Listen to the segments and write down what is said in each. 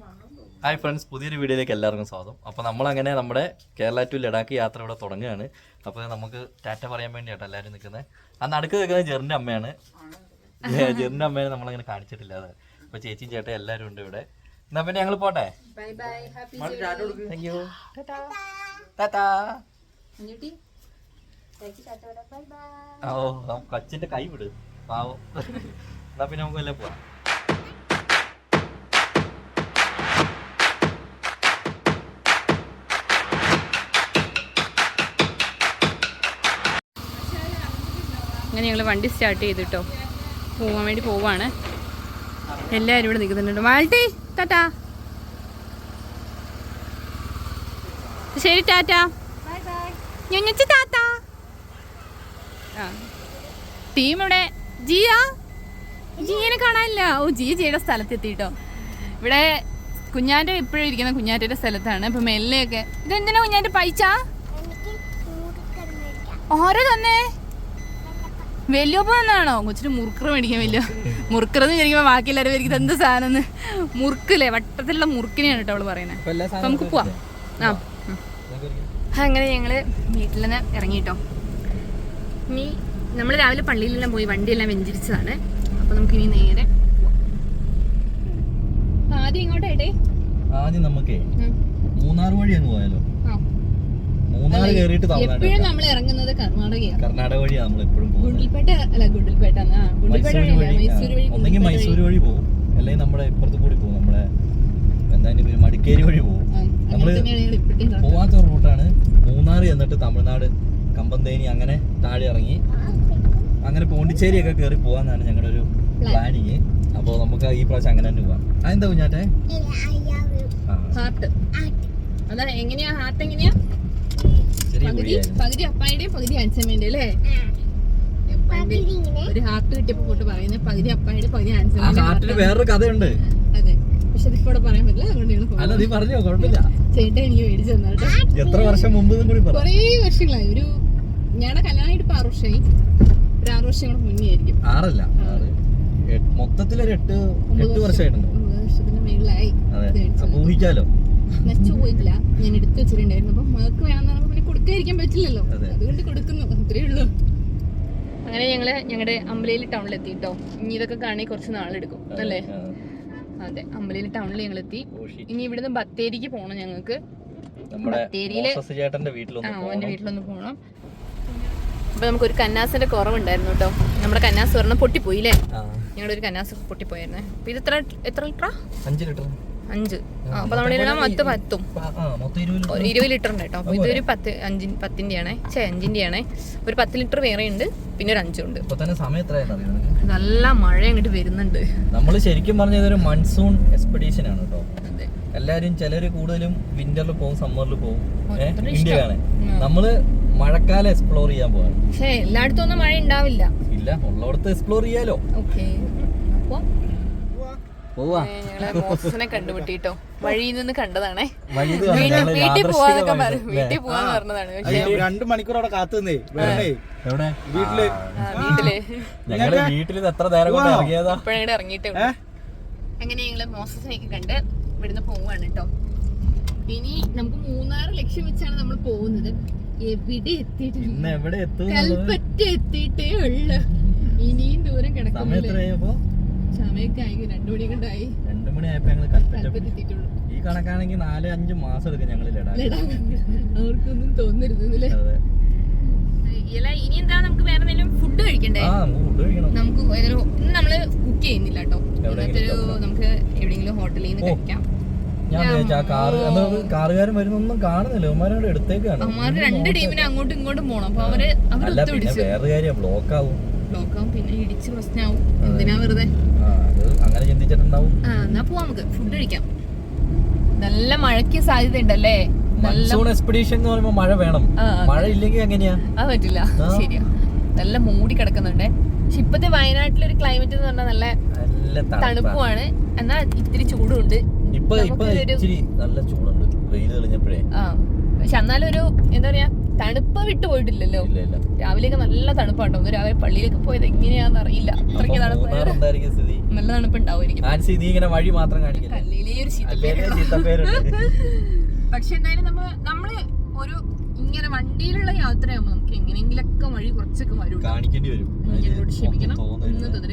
Hi friends പുതിയൊരു വീഡിയോയിലേക്ക് എല്ലാവർക്കും സ്വാഗതം. അപ്പോൾ നമ്മളങ്ങനെ നമ്മുടെ കേരള ടു ലഡാക്ക് യാത്ര ഇവിടെ തുടങ്ങുകയാണ്. അപ്പോൾ നമുക്ക് ടാറ്റ പറയാൻ വേണ്ടിയാട്ടോ എല്ലാവരും നിൽക്കുന്നത് ആ നടുക്ക് നിൽക്കുന്നത് ജെറിന്റെ അമ്മയാണ്. ജെറിന്റെ അമ്മേനെ നമ്മളങ്ങനെ കാണിച്ചിട്ടില്ല. അത്. അപ്പോൾ ചേച്ചിയും ചേട്ടൻ എല്ലാവരും ഉണ്ട് ഇവിടെ. എന്നാൽ പിന്നെ ഞങ്ങൾ പോട്ടെ? Bye bye happy thank you tata Kunjutty. Bye bye ഓ കച്ചിന്റെ കൈ വിട്. പാവോ. എന്നാൽ പിന്നെ നമുക്ക് വല്ല പോവാം. അങ്ങനെ ഞങ്ങൾ വണ്ടി സ്റ്റാർട്ട് ചെയ്തിട്ടോ. പോകാൻ വേണ്ടി പോവാണ്. എല്ലാവരും ഇവിടെ നിൽക്കുന്നുണ്ട്. മാൾട്ടി ടാറ്റാ. ശരി ടാറ്റാ. ഞങ്ങച്ച് താത്ത ആ. ടീം ഇവിടെ ജിയ? ജിയനെ കാണാനില്ല. ഓ ജിയ ജിയുടെ സ്ഥലത്തെത്തിട്ടോ. ഇവിടെ കുഞ്ഞാന്റെ ഇപ്പോഴും ഇരിക്കുന്ന കുഞ്ഞാറ്റയുടെ സ്ഥലത്താണ്. ഇപ്പൊ മെല്ലെയൊക്കെ ഇതെന്തിനാ കുഞ്ഞാന്റെ പൈസ ഓരോ തന്നെ? വലിയപ്പ തന്നെയാണോ കൊച്ചിന് മുറുക്കറ് മേടിക്കാൻ വലിയ മുറുക്കറെന്ന് വിചാരിക്കുമ്പോൾ ബാക്കി എല്ലാവരും വിചാരിക്കും എന്ത് സാധനം മുറുക്കില്ലേ? വട്ടത്തിലുള്ള മുറുക്കിനെയാണ് കേട്ടോ അവൾ പറയുന്നത് നമുക്ക് പോവാം. ആ. അങ്ങനെ ഞങ്ങൾ വീട്ടിൽ നിന്ന് ഇറങ്ങിട്ടോ ഇനി നമ്മൾ രാവിലെ പള്ളിയിലെല്ലാം പോയി വണ്ടിയെല്ലാം വെഞ്ചരിച്ചതാണ്. അപ്പൊ നമുക്ക് ഇനി നേരെ. ആദ്യം ഇങ്ങോട്ടേട്ടെ ആദ്യം നമുക്കേ മൂന്നാർ വഴി അങ്ങ് പോയാലോ? മൂന്നാർ കയറിയിട്ട് തമിഴ്നാട് എപ്പോഴും നമ്മൾ ഇറങ്ങുന്നത് കർണാടകയാണ് കർണാടക വഴിയാണ് നമ്മൾ എപ്പോഴും ഗുണ്ടിൽപേട്ട അല്ല ഗുണ്ടിൽപേട്ട ആ ഗുണ്ടിൽപേട്ട മൈസൂർ വഴി മൈസൂർ വഴി ഒന്നെങ്കിൽ മൈസൂർ വഴി. പോകും അല്ലെങ്കിൽ നമ്മുടെ ഇപ്പുറത്ത് കൂടി പോകും നമ്മുടെ എന്താ പേര് മടിക്കേരി വഴി പോകും നമ്മൾ പോവാത്ത റൂട്ടാണ് മൂന്നാർ എന്നിട്ട് തമിഴ്നാട് കമ്പന്തേനി അങ്ങനെ താഴെ ഇറങ്ങി. അങ്ങനെ പോണ്ടിച്ചേരി ഒക്കെ കയറി പോവാന്നാണ് ഞങ്ങളുടെ ഒരു പ്ലാനിങ്. അപ്പോൾ നമുക്ക് ഈ പ്രാവശ്യം അങ്ങനെ തന്നെ പോവാം. അതെന്താ കുഞ്ഞാട്ടെ ആ. ഹാർട്ട് അതാ എങ്ങനെയാ? ഹാർട്ട് എങ്ങനെയാ? പകുതി പകുതി അപ്പായുടെയും പകുതി ആൻസമ്മേന്റെ അല്ലേ? ഒരു ഹാർട്ട് കിട്ടിയപ്പോ കൂട്ട് പറയുന്നത് പകുതി അപ്പായുടെ പകുതി ആ ആൻസമ്മേന്റെ ഹാർട്ടിന് വേറൊരു കഥയുണ്ട്. അതെ. പക്ഷെ അതിപ്പോ പറയാൻ പറ്റില്ല അതുകൊണ്ട് അല്ല നീ പറഞ്ഞോ കുഴപ്പമില്ല. ചേട്ടൻ എനിക്ക് മേടിച്ചു തന്നാട്ടോ. എത്ര വർഷം മുമ്പ് കൂടി പറ. കുറേ വർഷങ്ങളായി. ഒരു ഞങ്ങളുടെ കല്യാണം ആറ് വർഷമായി. ഒരു ആറ് വർഷം കൂടെ മുന്നേ ആയിരിക്കും. ആറല്ല ആറ്. എട്ട്- എട്ട് എട്ട് വർഷമായിട്ടുണ്ട്. ഒമ്പത് വർഷത്തിന് മേളിലായി. ഊഹിക്കാലോ. നശിച്ചു ഞാൻ എടുത്തു വെച്ചിട്ടുണ്ടായിരുന്നു. അപ്പൊ മകൾക്ക് വേണമെന്ന് പറഞ്ഞപ്പോ പിന്നെ കൊടുക്കാതിരിക്കാൻ പറ്റില്ലല്ലോ. അതുകൊണ്ട് കൊടുക്കുന്നു. അത്രേ ഉള്ളൂ. അങ്ങനെ ഞങ്ങൾ ഞങ്ങളുടെ അമ്പലയിൽ ടൗണിൽ എത്തി കേട്ടോ ഇനി ഇതൊക്കെ കാണി കുറച്ച് നാളെടുക്കും അല്ലേ. അതെ. അമ്പലയിൽ ടൗണിൽ ഞങ്ങൾ എത്തി. ഇനി ഇവിടുന്ന് ബത്തേരിക്ക് പോകണം ഞങ്ങൾക്ക്. ബത്തേരിയിൽ ആ അവന്റെ വീട്ടിലൊന്ന് പോകണം അപ്പൊ നമുക്കൊരു കന്നാസിന്റെ കുറവുണ്ടായിരുന്നു കേട്ടോ നമ്മുടെ കന്നാസ് പറഞ്ഞ പൊട്ടിപ്പോയില്ലേ. ഞങ്ങളുടെ ഒരു കന്നാസ് പൊട്ടിപ്പോയിരുന്നേ അപ്പൊ ഇത് എത്ര എത്ര ലിറ്ററാ? അഞ്ച് ലിറ്റർ അഞ്ച്. അപ്പൊ നമ്മളിടാൻ മൊത്തം പത്തും. ഒരു ഇരുപത് ലിറ്റർ. ഉണ്ട് കേട്ടോ. അപ്പൊ ഇതൊരു പത്ത് അഞ്ചി പത്തിന്റെ ആണേ ചേ അഞ്ചിന്റെ ആണേ ഒരു പത്ത് ലിറ്റർ വേറെ ഉണ്ട്. പിന്നെ ഒരു അഞ്ചുണ്ട്? നല്ല മഴ അങ്ങോട്ട് വരുന്നുണ്ട്. നമ്മൾ ശരിക്കും പറഞ്ഞ ഇതൊരു മൺസൂൺ എക്സ്പെഡീഷൻ ആണ് കേട്ടോ. എല്ലാരും ചിലര് കൂടുതലും വിന്ററിൽ പോകും സമ്മറിൽ പോകും ഇന്ത്യ കാണാൻ നമ്മൾ മഴക്കാലം എക്സ്പ്ലോർ ചെയ്യാൻ പോവാണ്. പക്ഷേ എല്ലായിടത്തും ഒന്നും മഴ ഉണ്ടാവില്ല. ഇല്ല ഉള്ളടത്ത് എക്സ്പ്ലോർ ചെയ്യാലോ. ഓക്കെ. അപ്പൊ മോസസിനെ കണ്ടുപിട്ടിട്ടോ വഴിയിൽ നിന്ന് കണ്ടതാണേ. വീട്ടിൽ പോവാന്നൊക്കെ. പറഞ്ഞു വീട്ടിൽ പോവാന്ന് പറഞ്ഞതാണ്. പക്ഷേ രണ്ടു മണിക്കൂർ അവിടെ കാത്തുന്നേ വീട്ടിൽ. വീട്ടിൽ. ഞങ്ങൾ വീട്ടിൽ എത്ര നേരം കൊണ്ട് ഇറങ്ങിയതാ? ഇപ്പഴേ ഇറങ്ങിയിട്ടേ. അങ്ങനെ ഞങ്ങൾ മോസസിനെയൊക്കെ കണ്ട് ഇവിടുന്ന് പോവാണ് കേട്ടോ ഇനി നമുക്ക് മൂന്നാറ് ലക്ഷ്യം വെച്ചാണ് നമ്മൾ പോകുന്നത്. എവിടെ എത്തിയിട്ടില്ല ഇന്ന് എവിടെ എത്തും കൽപ്പറ്റ എത്തിയിട്ടേ ഉള്ളു. ഇനിയും ദൂരം കിടക്കുന്നു കിടക്കുന്നില്ല സമയൊക്കെ ആയി രണ്ടു മണി കൊണ്ടായി രണ്ടു മണിയായപ്പോ ഞങ്ങൾ കൽപ്പറ്റ കൽപ്പറ്റ ഈ കണക്കാണെങ്കിൽ നാല് അഞ്ച് മാസം എടുക്കും ഞങ്ങൾ അവർക്കൊന്നും ഇല്ല ഇനി എന്താ നമുക്ക് വേറെ എന്തെങ്കിലും ഫുഡ് കഴിക്കണ്ടേ? ആ നമുക്ക് ഫുഡ് കഴിക്കണം. നമുക്ക് ഏതൊരു ഇന്ന് നമ്മൾ കുക്ക് ചെയ്യുന്നില്ല കേട്ടോ. നമുക്ക് എവിടെയെങ്കിലും ഹോട്ടലിൽ നിന്ന് കഴിക്കാം. ഞാൻ വിചാരിച്ചു ആ കാറ് എന്നത് കാറുകാരൻ വരുന്നൊന്നും കാണുന്നില്ല. അവന്മാരോട് എടുത്തേക്കാണ്. അവന്മാര് രണ്ട് ടീമിനെ അങ്ങോട്ടും ഇങ്ങോട്ടും പോണം. അപ്പൊ അവർ വേറെ കാര്യം ബ്ലോക്ക് ആവും. ബ്ലോക്ക് ആവും പിന്നെ ഇടിച്ച് പ്രശ്നമാവും എന്തിനാ വെറുതെ? അങ്ങനെ ചിന്തിച്ചിട്ടുണ്ടാവും. ആ എന്നാ പോവാം നമുക്ക്. ഫുഡ് കഴിക്കാം. നല്ല മഴയ്ക്ക് സാധ്യത ഉണ്ടല്ലേ മൺസൂൺ എക്സ്പെഡീഷൻ എന്ന് പറയുമ്പോൾ മഴ വേണം. മഴ ഇല്ലെങ്കിൽ എങ്ങനെയാ? പറ്റില്ല. ശരിയാ. നല്ല മൂടി കിടക്കുന്നുണ്ട്. പക്ഷെ ഇപ്പത്തെ വയനാട്ടിലെ ഒരു ക്ലൈമറ്റ് എന്ന് പറഞ്ഞാൽ നല്ല നല്ല തണുപ്പാ. തണുപ്പുമാണ്. എന്നാ ഇത്തിരി ചൂടുണ്ട്. ഇപ്പൊ ഇപ്പൊ നല്ല ചൂടുണ്ട്. വെയിൽ തെളിഞ്ഞപ്പോഴേ. ആ. പക്ഷെ എന്നാലും ഒരു എന്താ പറയാ തണുപ്പ് വിട്ടു പോയിട്ടില്ലല്ലോ. ഇല്ല ഇല്ല. രാവിലെയൊക്കെ നല്ല തണുപ്പാട്ടോ. ഒന്ന് രാവിലെ പള്ളിയിലേക്ക് പോയത് എങ്ങനെയാന്ന് അറിയില്ല. അത്രയ്ക്ക് തണുപ്പ്. നല്ല തണുപ്പ് ഉണ്ടാവുമായിരിക്കും വഴി മാത്രം കല്ലിലേ ഒരു ചീത്തപ്പേരുണ്ട്. പക്ഷെ എന്തായാലും നമ്മ നമ്മൾ ഒരു ഇങ്ങനെ വണ്ടിയിലുള്ള യാത്രയാകുമ്പോ നമുക്ക് എങ്ങനെയെങ്കിലൊക്കെ വഴി കുറച്ചൊക്കെ വരും ഞങ്ങളോട് ക്ഷമിക്കണം.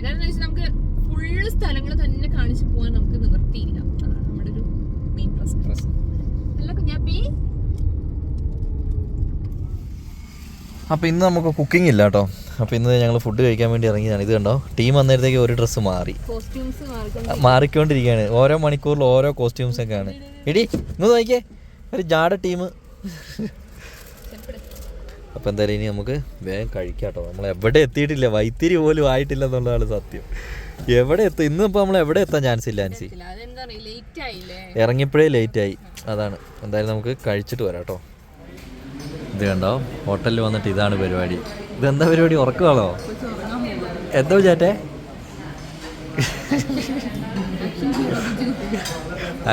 കാരണം എന്താ വെച്ചാൽ നമുക്ക് ഫുള്ള് സ്ഥലങ്ങൾ തന്നെ കാണിച്ചു പോകാൻ നമുക്ക് നിവർത്തിയില്ല അതാണ് നമ്മുടെ ഒരു മെയിൻ പ്രശ്നം. അല്ല കുഞ്ഞാപ്പി? അപ്പോൾ ഇന്ന് നമുക്ക് കുക്കിംഗ് ഇല്ല കേട്ടോ അപ്പോൾ ഇന്ന് ഞങ്ങൾ ഫുഡ് കഴിക്കാൻ വേണ്ടി ഇറങ്ങിയതാണ്. ഇത് കണ്ടോ? ടീം വന്നേരത്തേക്ക് ഒരു ഡ്രസ്സ് മാറി. മാറിക്കൊണ്ടിരിക്കുകയാണ്. ഓരോ മണിക്കൂറിൽ ഓരോ കോസ്റ്റ്യൂംസ് ഒക്കെ ആണ് എടി ഇന്ന് നോക്കിയേ. ഒരു ജാട ടീം അപ്പോൾ എന്തായാലും ഇനി നമുക്ക് വേഗം കഴിക്കാം കേട്ടോ നമ്മൾ എവിടെ എത്തിയിട്ടില്ല? വൈത്തിരി പോലും ആയിട്ടില്ല എന്നുള്ളതാണ് സത്യം. എവിടെ എത്തും? ഇന്ന് ഇപ്പോൾ നമ്മൾ എവിടെ എത്താൻ ചാൻസ് ഇല്ല ആൻസി ഇറങ്ങിയപ്പോഴേ ലേറ്റ് ആയി. അതാണ്. എന്തായാലും നമുക്ക് കഴിച്ചിട്ട് വരാം കേട്ടോ ഇത് കണ്ടോ ഹോട്ടലിൽ വന്നിട്ട് ഇതാണ് പരിപാടി. ഇതെന്താ പരിപാടി? ഉറക്കമാണോ? എന്താ വിചാറ്റേ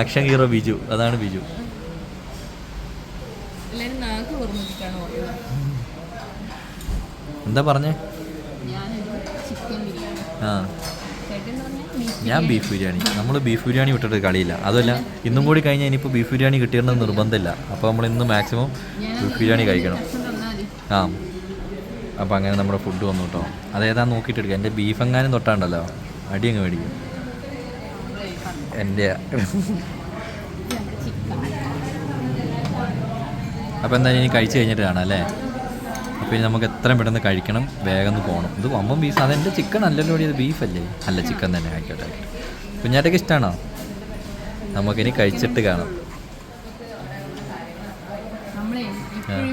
ആക്ഷൻ ഹീറോ ബിജു. അതാണ് ബിജു. എന്താ പറഞ്ഞേ? ആ. ഞാൻ ബീഫ് ബിരിയാണി. നമ്മൾ ബീഫ് ബിരിയാണി വിട്ടിട്ട് കളിയില്ല. അതല്ല ഇന്നും കൂടി കഴിഞ്ഞാൽ ഇനിയിപ്പോൾ ബീഫ് ബിരിയാണി കിട്ടിയിരുന്നത് നിർബന്ധമില്ല. അപ്പോൾ നമ്മൾ ഇന്ന് മാക്സിമം ബീഫ് ബിരിയാണി കഴിക്കണം. ആ. അപ്പോൾ അങ്ങനെ നമ്മുടെ ഫുഡ് വന്നു കേട്ടോ അതേതാ നോക്കിയിട്ട് എടുക്കുക എന്റെ ബീഫ് എങ്ങാനും തൊട്ടാണ്ടല്ലോ. അടി അങ്ങ് മേടിക്കും. എന്റെ അപ്പോൾ എന്തായാലും ഇനി കഴിച്ച് കഴിഞ്ഞിട്ട് കാണാം അല്ലേ? അപ്പോൾ ഇനി നമുക്ക് എത്രയും പെട്ടെന്ന് കഴിക്കണം വേഗം ഒന്ന് പോകണം ഇത് വമ്പം ബീഫ് അതെന്റെ ചിക്കൻ അല്ലല്ലോ ഇത് ബീഫല്ലേ അല്ല? ചിക്കൻ തന്നെ. ആയിക്കോട്ടെ ആയിക്കോട്ടെ. കുഞ്ഞാറ്റയ്ക്ക് ഇഷ്ടമാണോ നമുക്കിനി കഴിച്ചിട്ട് കാണാം.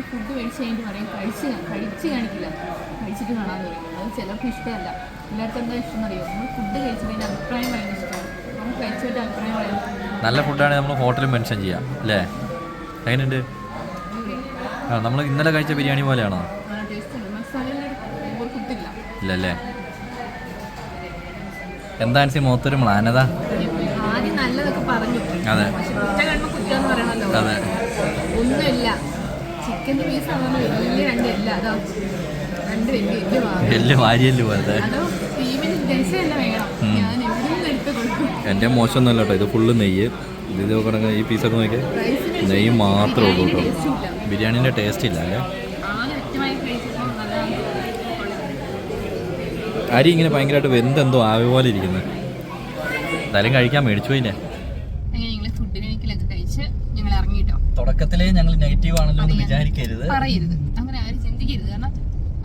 ഫുഡ് കഴിച്ച് കഴിഞ്ഞിട്ട് പറയും കഴിച്ച് കാ- കഴിച്ച് കാണിക്കില്ല. കഴിച്ചിട്ട് കാണാൻ പറയും അത് ചിലർക്ക് ഇഷ്ടമല്ല. എല്ലാവർക്കും എന്താ ഇഷ്ടം അറിയോ നമ്മൾ ഫുഡ് കഴിച്ചതിന്റെ അഭിപ്രായം പറയുന്നത് ഇഷ്ടമാണ്. നമ്മൾ കഴിച്ചിട്ട് അഭിപ്രായം പറയുന്നത് നല്ല ഫുഡാണ് നമ്മൾ ഹോട്ടലിൽ മെൻഷൻ ചെയ്യാം അല്ലേ? എങ്ങനെയുണ്ട്? നമ്മൾ ഇന്നലെ കഴിച്ച ബിരിയാണി പോലെയാണോ ടേസ്റ്റ് ഉണ്ട് മസാലയുടെ ഓവർ കുത്തില്ല ഇല്ലല്ലേ? എന്താ സി മൂത്തൊരു മ്ലാനത? ആദ്യം നല്ലതൊക്കെ പറഞ്ഞു. അതെ. അതെ. വലിയ വാരിയല്ല് പോലത്തെ. എന്റെ മോശമൊന്നുമല്ല കേട്ടോ. ഇത് ഫുള്ള് നെയ്യ്. ഇത് ഇത് ഈ പീസൊക്കെ നോക്കിയാൽ നെയ്യ് മാത്രമേ ഉള്ളൂ കേട്ടോ. ബിരിയാണിന്റെ ബിരിയാണീന്റെ ടേസ്റ്റ് ഇല്ല അല്ലേ ആദ്യം ഒറ്റമായി കഴിച്ചപ്പോൾ നല്ലതാണ് അരി ഇങ്ങനെ ഭയങ്കരമായിട്ട് വെന്തെന്തോ ആവ പോലെ ഇരിക്കുന്നത് എന്തായാലും കഴിക്കാൻ മേടിച്ചു പോയില്ലേ? തുടക്കത്തിലേ ഞങ്ങൾ നെഗറ്റീവ് ആണല്ലോ എന്ന് വിചാരിക്കരുത്. പറയരുത്. അങ്ങനെ ആരും ചിന്തിക്കരുത്. കാരണം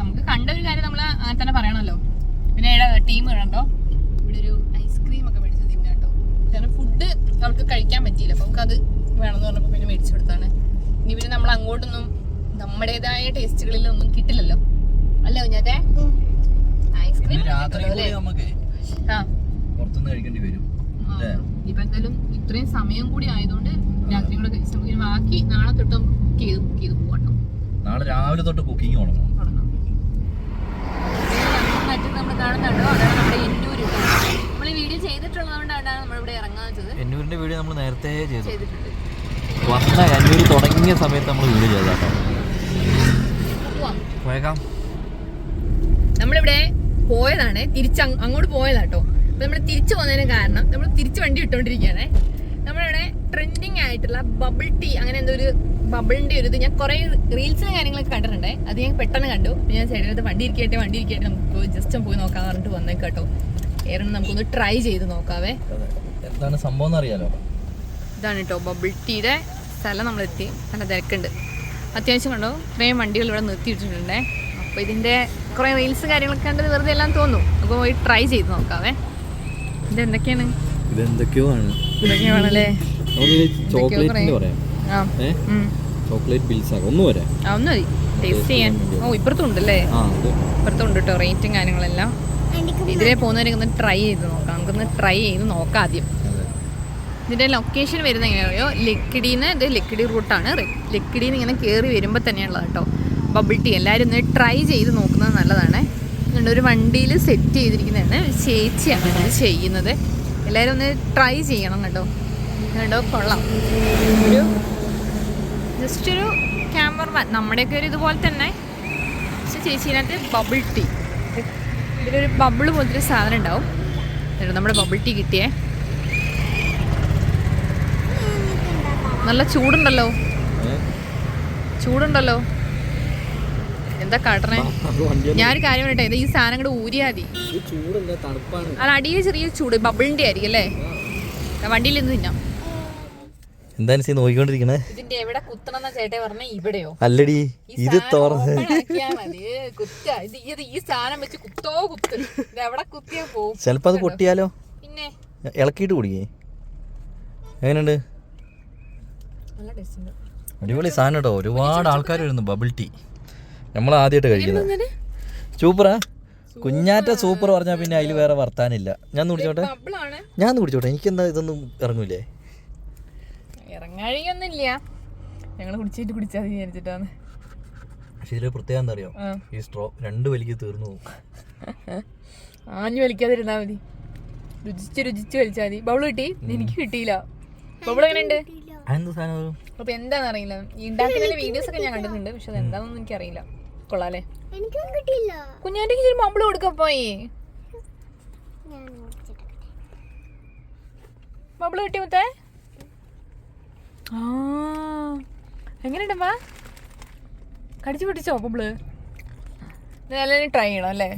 നമുക്ക് കണ്ട ഒരു കാര്യം നമ്മൾ അങ്ങനെ തന്നെ പറയണല്ലോ. പിന്നെ ടീം കണ്ടോ ഇവിടെ ഒരു ഐസ്ക്രീം ഒക്കെ മേടിച്ചു തിന്നു കേട്ടോ കാരണം ഫുഡ് അവർക്ക് കഴിക്കാൻ പറ്റിയില്ല. അപ്പോൾ നമുക്ക് അത് വേണമെന്ന് പറഞ്ഞപ്പോൾ പിന്നെ മേടിച്ചു കൊടുത്താണ്. ഇനി പിന്നെ നമ്മൾ അങ്ങോട്ടൊന്നും നമ്മുടേതായ ടേസ്റ്റുകളിലൊന്നും കിട്ടില്ലല്ലോ. അല്ലേ കുഞ്ഞാറ്റേ? ഐസ്ക്രീം രാത്രി നമുക്ക് ആ. പുറത്തുനിന്ന് കഴിക്കേണ്ടി വരും. ഇപ്പൊ എന്തായാലും ഇത്രയും സമയം കൂടി ആയതുകൊണ്ട് രാത്രി കൂടെ കഴിച്ച് ബാക്കി നാളെ തൊട്ട് നമുക്ക് കുക്ക് ചെയ്ത് കുക്ക് ചെയ്ത് പോകണം നാളെ രാവിലെ തൊട്ട് കുക്കിംഗ് തുടങ്ങണം തുടങ്ങാം നമ്മൾ കാണുന്നുണ്ടോ അതാണ് നമ്മുടെ എന്നൂര് നമ്മൾ ഈ വീഡിയോ ചെയ്തിട്ടുള്ളതുകൊണ്ടാണ് നമ്മളിവിടെ ഇറങ്ങാൻ വെച്ചത്. എന്നൂരിന്റെ വീഡിയോ നമ്മൾ നേരത്തെ ചെയ്തു. ചെയ്തിട്ടുണ്ട്. വന്ന അന്നൂര് തുടങ്ങിയ സമയത്ത് നമ്മൾ വീഡിയോ ചെയ്താട്ടോ. പോയേക്കാം നമ്മളിവിടെ പോയതാണ്. തിരിച്ച് അങ്ങോട്ട് പോയതാട്ടോ അപ്പൊ നമ്മൾ തിരിച്ചു പോകുന്നതിന് കാരണം നമ്മൾ തിരിച്ച് വണ്ടി ഇട്ടുകൊണ്ടിരിക്കുകയാണ് നമ്മളിവിടെ ട്രെൻഡിങ് ആയിട്ടുള്ള ബബിൾ ടീ അങ്ങനെ എന്തോ ഒരു ബബിളിന്റെ ഒരു ഇത് ഞാൻ കുറെ റീൽസും കാര്യങ്ങളൊക്കെ കണ്ടിട്ടുണ്ട്. അത് ഞാൻ പെട്ടെന്ന് കണ്ടു. ഞാൻ ചേട്ടനടുത്ത് വണ്ടി ഇരിക്കട്ടെ വണ്ടി ഇരിക്കട്ടെ നമുക്ക് ജസ്റ്റ് പോയി നോക്കാൻ പറഞ്ഞിട്ട് വന്നേക്കാട്ടോ ഏറെ നമുക്കൊന്ന് ട്രൈ ചെയ്ത് നോക്കാവേ. എന്താണ് സംഭവം അറിയാലോ? ഇതാണ് കേട്ടോ ബബിൾ ടീയുടെ സ്ഥലം നമ്മളെത്തി. നല്ല തിരക്കുണ്ട്. അത്യാവശ്യം കണ്ടോ ഇത്രയും വണ്ടികൾ ഇവിടെ നിർത്തിയിട്ടിട്ടുണ്ടേ. അപ്പോൾ ഇതിന്റെ കുറേ റീൽസ് കാര്യങ്ങളൊക്കെ കണ്ടത് വെറുതെ എല്ലാം തോന്നും. അപ്പോൾ പോയി ട്രൈ ചെയ്ത് നോക്കാമേ ഇത് എന്തൊക്കെയാണ് ഇത് എന്തൊക്കെയോ ആണ് ഇതൊക്കെയാണല്ലേ ചോക്ലേറ്റ് പറയാം. ചോക്ലേറ്റ് ബിൽസ് ആക്കാം. ഒന്ന് വരാം. ആ ഒന്ന് മതി. ടേസ്റ്റ് ചെയ്യാൻ. ഓ ഇപ്പുറത്തുണ്ടല്ലേ അത് ഇപ്പുറത്തുണ്ട് കേട്ടോ റേറ്റും കാര്യങ്ങളെല്ലാം. ഇതിലെ പോകുന്നവരൊക്കെ ഒന്ന് ട്രൈ ചെയ്ത് നോക്കാം. നമുക്കൊന്ന് ട്രൈ ചെയ്ത് നോക്കാം ആദ്യം. ഇതിന്റെ ലൊക്കേഷൻ വരുന്നത് എങ്ങനെയാണോ ലക്കിടിന്ന് ഇത് ലക്കിടി റൂട്ടാണ് ലക്കിടിന്ന് ഇങ്ങനെ കയറി വരുമ്പോൾ തന്നെയുള്ളത് കേട്ടോ ബബിൾ ടീ എല്ലാവരും ഒന്ന് ട്രൈ ചെയ്ത് നോക്കുന്നത് നല്ലതാണ്. ഒരു വണ്ടിയിൽ സെറ്റ് ചെയ്തിരിക്കുന്നതാണ്. ചേച്ചിയാണ് ഇത് ചെയ്യുന്നത്. എല്ലാവരും ഒന്ന് ട്രൈ ചെയ്യണം കേട്ടോ. കേട്ടോ കൊള്ളാം. ഒരു ജസ്റ്റ് ഒരു ക്യാമറമാൻ നമ്മുടെയൊക്കെ ഒരു ഇതുപോലെ തന്നെ. പക്ഷെ ചേച്ചീനകത്ത് ബബിൾ ടീ ഇതിലൊരു ബബിൾ പോലത്തെ ഒരു സാധനം ഉണ്ടാവും. നമ്മുടെ ബബിൾ ടീ കിട്ടിയേ. നല്ല ചൂടുണ്ടല്ലോ. ചൂടുണ്ടല്ലോ. എന്താ കാട്ടണേ? ഞാനൊരു കാര്യം പറയട്ടെ ഇത് ഈ സാധനം കൂടെ ഊരിയാതി അത് അടിയിൽ ചെറിയ ചൂട് ബബിളിന്റെ ആയിരിക്കും അല്ലേ? വണ്ടിയിൽ നിന്ന് തിന്നാം. എന്താണ് സീ നോക്കിക്കൊണ്ടിരിക്കണേ? ഇതിന്റെ എവിടെ കുത്തണം ചേട്ടേ പറഞ്ഞ? ഇവിടെയോ? അല്ലടി ഇത് തുറന്ന്. ഈ സാധനം വെച്ച് കുത്തോ കുത്ത് ഇത് എവിടെ കുത്തിയാ ചിലപ്പോ അത് പൊട്ടിയാലോ? പിന്നെ? ഇളക്കിയിട്ട് കുടിക്കേ. എങ്ങനെയുണ്ട്? നല്ല ടേസ്റ്റ് ഉണ്ട്. അടിപൊളി സാധനം കേട്ടോ. ഒരുപാട് ആൾക്കാർ വരുന്നു ബബിൾ ടീ. നമ്മൾ ആദ്യമായിട്ട് കഴിക്കുന്നത് സൂപ്പറാ. കുഞ്ഞാറ്റ സൂപ്പർ പറഞ്ഞാൽ പിന്നെ അതിൽ വേറെ വർത്താനില്ല. ഞാൻ കുടിച്ചോട്ടെ? ഞാൻ കുടിച്ചോട്ടെ? എനിക്കെന്താ ഇതൊന്നും ഇറങ്ങൂലേ? ഇറങ്ങാഴിയൊന്നുമില്ല. ഞങ്ങൾ കുടിച്ചിട്ട് കുടിച്ചാൽ വിചാരിച്ചിട്ടാണ്. പക്ഷെ ഇതിൽ പ്രത്യേകം എന്താ അറിയോ ഈ സ്ട്രോ രണ്ട് വലിക്ക് തീർന്നു പോകും. ആഞ്ഞു വലിക്കാതിരുന്നാ മതി. രുചിച്ച് രുചിച്ച് വലിച്ചാൽ മതി. ബൗൾ കിട്ടി? എനിക്ക് കിട്ടിയില്ല. ബബിൾ എങ്ങനെയുണ്ട്? അതെന്ത് സാധനം അത്? അപ്പൊ എന്താണെന്ന് അറിയില്ല ഈ ഉണ്ടാക്കുന്നതിന്റെ വീഡിയോസ് ഒക്കെ ഞാൻ കണ്ടിട്ടുണ്ട്. പക്ഷെ അത് എന്താണെന്നൊന്നും എനിക്ക് അറിയില്ല കൊള്ളാല്ലേ? കുഞ്ഞാന്റെ ഇച്ചിരി ബബിൾ കൊടുക്കാൻ പോയി ബബിൾ കിട്ടി. മുത്തേ? ആ കടിച്ചു പിടിച്ചോ മമ്പിൾ? എല്ലാവരും ട്രൈ ചെയ്യണം അല്ലേ?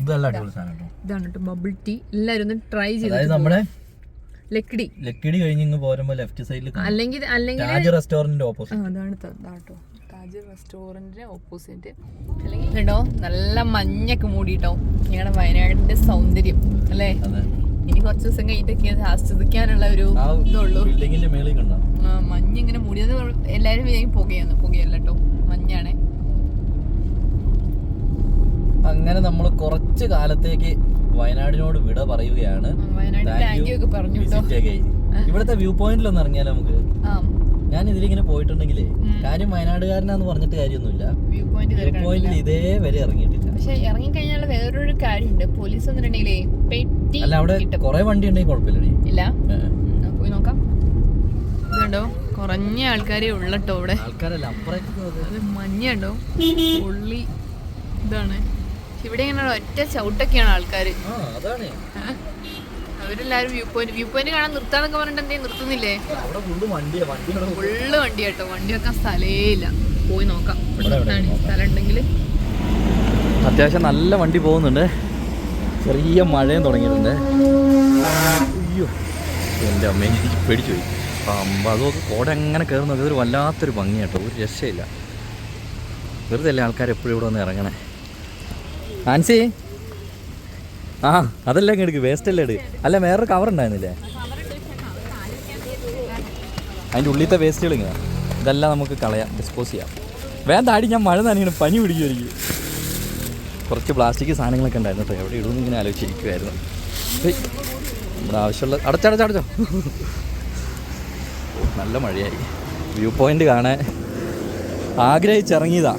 ഇതാണ് കേട്ടോ ബബിൾ ടീ. എല്ലാവരും ഒന്ന് ട്രൈ അതായത് ചെയ്ത് നമ്മുടെ ലക്കിടി. ലക്കിടി കഴിഞ്ഞ് ഇങ്ങ് പോരുമ്പോ ലെഫ്റ്റ് സൈഡിൽ അല്ലെങ്കിൽ അല്ലെങ്കിൽ റെസ്റ്റോറന്റിന്റെ ഓപ്പോസിറ്റ് അതാണ് താജ് റെസ്റ്റോറന്റിന്റെ ഓപ്പോസിറ്റ്. അല്ലെങ്കിൽ കേട്ടോ നല്ല മഞ്ഞൊക്കെ മൂടിയിട്ടോ. ഞങ്ങളുടെ വയനാടിന്റെ സൗന്ദര്യം അല്ലേ? ഇനി കുറച്ച് ദിവസം കഴിഞ്ഞിട്ടൊക്കെ ആസ്വദിക്കാനുള്ള ഒരു ഇതുള്ളൂ. ആ, മഞ്ഞ് ഇങ്ങനെ മൂടിയത് എല്ലാരും വിചാരിക്കും പുകയാണ് പുകയല്ല കേട്ടോ. മഞ്ഞാണ്. അങ്ങനെ നമ്മൾ കുറച്ച് കാലത്തേക്ക് വയനാടിനോട് വിട പറയുകയാണ്. ഇവിടുത്തെ വ്യൂ പോയിന്റിൽ ഒന്ന് ഇറങ്ങിയാലോ നമുക്ക്? ഞാൻ ഇതിലിങ്ങനെ പോയിട്ടുണ്ടെങ്കിലേ കാര്യം വയനാടുകാരനാന്ന് പറഞ്ഞിട്ട് കാര്യമൊന്നുമില്ല. വ്യൂ പോയിന്റ് ഇതേ വരെ ഇറങ്ങിയിട്ടില്ല. പക്ഷെ ഇറങ്ങിക്കഴിഞ്ഞാൽ വേറൊരു കാര്യമുണ്ട്. പോലീസ് വന്നിട്ടുണ്ടെങ്കിലേ പെട്ടി അല്ല അവിടെ കൊറേ വണ്ടി ഉണ്ടെങ്കിൽ കുഴപ്പമില്ലടി. ഇല്ല? പോയി നോക്കാം. ഇതുണ്ടോ? കുറഞ്ഞ ആൾക്കാരെ ഉള്ളട്ടോ ഇവിടെ. അത് മഞ്ഞുണ്ടോ ഉള്ളി ഇതാണ്. ഇവിടെ ഇങ്ങനെ ഒറ്റ ചവിട്ടൊക്കെയാണ് ആൾക്കാർ അതാണ്. അവരെല്ലാരും വ്യൂ പോയിന്റ് വ്യൂ പോയിന്റ് കാണാൻ നിർത്താന്നൊക്കെ പറഞ്ഞിട്ട് എന്തേ നിർത്തുന്നില്ലേ? ഫുള്ള് വണ്ടി കേട്ടോ. വണ്ടി വെക്കാൻ സ്ഥലേ ഇല്ല. പോയി നോക്കാം. സ്ഥലം ഉണ്ടെങ്കിൽ അത്യാവശ്യം നല്ല വണ്ടി പോകുന്നുണ്ട്. ചെറിയ മഴയും തുടങ്ങിയിട്ടുണ്ട്. അയ്യോ. എന്റെ അമ്മ എനിക്ക് പേടിച്ചു പോയി. അപ്പം അതൊക്കെ കോട എങ്ങനെ കയറുന്നു ഇതൊരു വല്ലാത്തൊരു ഭംഗി കേട്ടോ. ഒരു രക്ഷയില്ല. വെറുതെ അല്ലേ ആൾക്കാർ എപ്പോഴും ഇവിടെ വന്ന് ഇറങ്ങണേ? ആൻസി? ആ അതെല്ലാം ഇങ്ങ് എടുക്ക് വേസ്റ്റ് അല്ലേ അല്ല വേറൊരു കവർ ഉണ്ടായിരുന്നില്ലേ? അതിന്റെ ഉള്ളിലത്തെ വേസ്റ്റുകൾ ഇങ്ങനെ. ഇതെല്ലാം നമുക്ക് കളയാം ഡിസ്പോസ് ചെയ്യാം. വേണ്ട ആടി ഞാൻ മഴ നനയണം പനി പിടിക്കുമായിരിക്കും കുറച്ച് പ്ലാസ്റ്റിക് സാധനങ്ങളൊക്കെ ഉണ്ടായിരുന്നു കേട്ടോ. എവിടെ ഇടുമെന്ന് ഇങ്ങനെ ആലോചിച്ചിരിക്കുമായിരുന്നു നമ്മുടെ ആവശ്യമുള്ള അടച്ചടച്ചടച്ചോ നല്ല മഴയായി. വ്യൂ പോയിന്റ് കാണാൻ ആഗ്രഹിച്ചിറങ്ങിയതാ.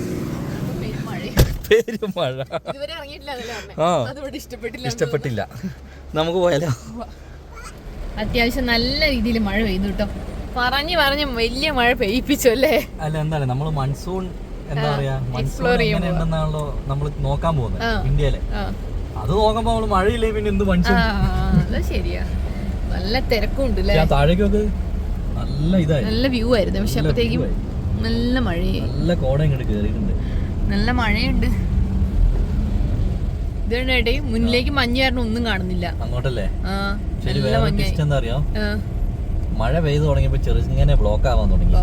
പേര് മഴ. ഇതുവരെ ഇറങ്ങിയിട്ടില്ല അതല്ലേ പറഞ്ഞെ? ആ. ഇഷ്ടപ്പെട്ടില്ല നമുക്ക് പോയാലോ? അത്യാവശ്യം നല്ല രീതിയിൽ മഴ പെയ്തു കേട്ടോ. പറഞ്ഞു പറഞ്ഞു വലിയ മഴ പെയ്യിപ്പിച്ചു അല്ലേ? അല്ല എന്താണ്? നമ്മൾ മൺസൂൺ എന്താ പറയാ? മൺസൂൺ എങ്ങനെയുണ്ടെന്നാണല്ലോ നമ്മൾ നോക്കാൻ പോകുന്നത് ഇന്ത്യയിലെ. അത് നോക്കുമ്പോ നമ്മൾ മഴയില്ലേ പിന്നെ എന്ത് മൺസൂൺ? ശരിയാ. നല്ല തിരക്കുണ്ട് താഴേക്കൊക്കെ നല്ല ഇതായി. നല്ല വ്യൂ ആയിരുന്നു. പക്ഷെ നല്ല അപ്പത്തേക്കും നല്ല മഴയായി. നല്ല കോട ഇങ്ങോട്ട് കയറിയിട്ടുണ്ട് നല്ല മഴയുണ്ട്. ഇതുകൊണ്ടേ മുന്നിലേക്ക് മഞ്ഞ് കാരണം ഒന്നും കാണുന്നില്ല. അങ്ങോട്ടല്ലേ? ആ ശരി നല്ല വേറെ മഞ്ഞായി. എന്താ അറിയോ മഴ പെയ്തു തുടങ്ങിയപ്പോ ചെറുങ്ങനെ ബ്ലോക്ക് ആവാൻ തുടങ്ങി.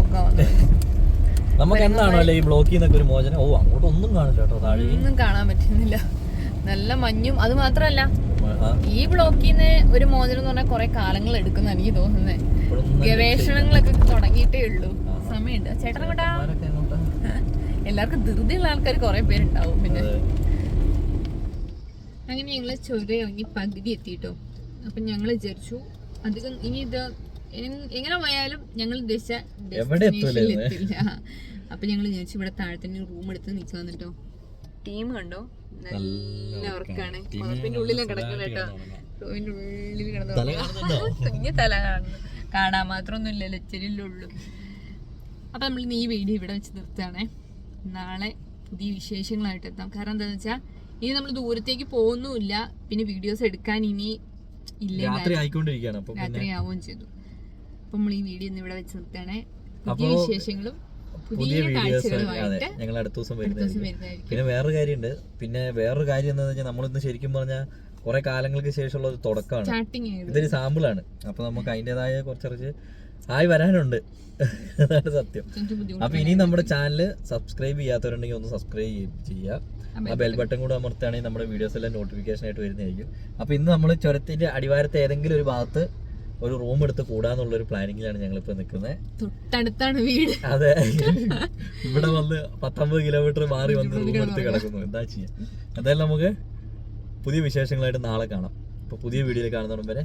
നമുക്ക് എന്താണോ അല്ലേ ഈ ബ്ലോക്കിൽ നിന്നൊക്കെ ഒരു മോചനം? ഓ അങ്ങോട്ട് ഒന്നും കാണില്ല കേട്ടോ താഴേക്ക് ഒന്നും കാണാൻ പറ്റുന്നില്ല. നല്ല മഞ്ഞും അത് മാത്രല്ല ഈ ബ്ലോക്കിൽ നിന്ന് ഒരു മോചനം എന്ന് പറഞ്ഞാൽ കുറെ കാലങ്ങൾ എടുക്കുന്ന എനിക്ക് തോന്നുന്നത്. ഗവേഷണങ്ങളൊക്കെ തുടങ്ങിയിട്ടേ ഉള്ളൂ. സമയമുണ്ട്. ചേട്ടൻ കൊണ്ടാ? എല്ലാവർക്കും ധൃതിയുള്ള ആൾക്കാർ കുറെ പേരുണ്ടാവും പിന്നെ. അങ്ങനെ ഞങ്ങൾ ചുരം ഇറങ്ങി പകുതി എത്തിയിട്ടോ അപ്പൊ ഞങ്ങൾ വിചാരിച്ചു അധികം ഇനി ഇത് എങ്ങനെ പോയാലും ഞങ്ങൾ ഉദ്ദേശിച്ച എത്തില്ല അപ്പൊ ഞങ്ങൾ വിചാരിച്ചു ഇവിടെ താഴെ തന്നെ റൂം എടുത്ത് നിൽക്കാൻ കേട്ടോ ടീം കണ്ടോ? നല്ല ഉറക്കാണ്. പിന്നെ ഉള്ളിലാണ് കിടക്കണം കേട്ടോ. റൂമിന്റെ ഉള്ളിൽ? കിടന്നു കുഞ്ഞു തല കാണുന്നു. കാണാൻ മാത്രമൊന്നുമില്ല ഇല്ലല്ലോ ഇച്ചിരിയുള്ളൂ അപ്പൊ നമ്മൾ നീ ഈ വീഡിയോ ഇവിടെ വെച്ച് നിർത്തുകയാണേ. നാളെ പുതിയ വിശേഷങ്ങളായിട്ട് എത്താം. കാരണം എന്താണെന്ന് വെച്ചാൽ ഇനി നമ്മൾ ദൂരത്തേക്ക് പോകുന്നുമില്ല. പിന്നെ വീഡിയോസ് എടുക്കാൻ ഇനി ഇല്ല രാത്രിയാവുകയും ചെയ്തു. അപ്പം നമ്മൾ ഈ വീഡിയോ ഇന്ന് ഇവിടെ വെച്ച് നിർത്തണേ പുതിയ വിശേഷങ്ങളും പുതിയ വീഡിയോസ് അതെ ഞങ്ങൾ അടുത്ത ദിവസം വരുന്നത് വരുന്നതായിരിക്കും. പിന്നെ വേറൊരു കാര്യമുണ്ട്. പിന്നെ വേറൊരു കാര്യം എന്താണെന്ന് വെച്ചാൽ നമ്മളിന്ന് ശരിക്കും പറഞ്ഞാൽ കുറെ കാലങ്ങൾക്ക് ശേഷമുള്ള ഒരു തുടക്കമാണ്. ഇതൊരു സാമ്പിളാണ് അപ്പൊ നമുക്ക് അതിന്റെതായ കുറച്ച് ആയി വരാനുണ്ട്. അതാണ് സത്യം. അപ്പൊ ഇനി നമ്മുടെ ചാനൽ സബ്സ്ക്രൈബ് ചെയ്യാത്തവരുണ്ടെങ്കിൽ ഒന്ന് സബ്സ്ക്രൈബ് ചെയ്യുക ആ ബെൽ ബട്ടൺ കൂടെ അമർത്തുകയാണെങ്കിൽ നമ്മുടെ വീഡിയോസ് എല്ലാം നോട്ടിഫിക്കേഷൻ ആയിട്ട് വരുന്നതായിരിക്കും. അപ്പൊ ഇന്ന് നമ്മൾ ചുരത്തിന്റെ അടിവാരത്തെ ഏതെങ്കിലും ഒരു ഭാഗത്ത് ഒരു റൂം എടുത്ത് കൂടാന്നുള്ള ഒരു പ്ലാനിങ്ങിലാണ് ഞങ്ങൾ ഇപ്പൊ നിൽക്കുന്നത്. തൊട്ടടുത്താണ് വീട്. അതെ. ഇവിടെ വന്ന് പത്തൊമ്പത് കിലോമീറ്റർ മാറി വന്ന് റൂം എടുത്ത് കിടക്കുന്നു. എന്താ ചെയ്യാ? എന്തായാലും നമുക്ക് പുതിയ വിശേഷങ്ങളായിട്ട് നാളെ കാണാം. അപ്പൊ പുതിയ വീഡിയോയിൽ കാണുന്നവരെ വരെ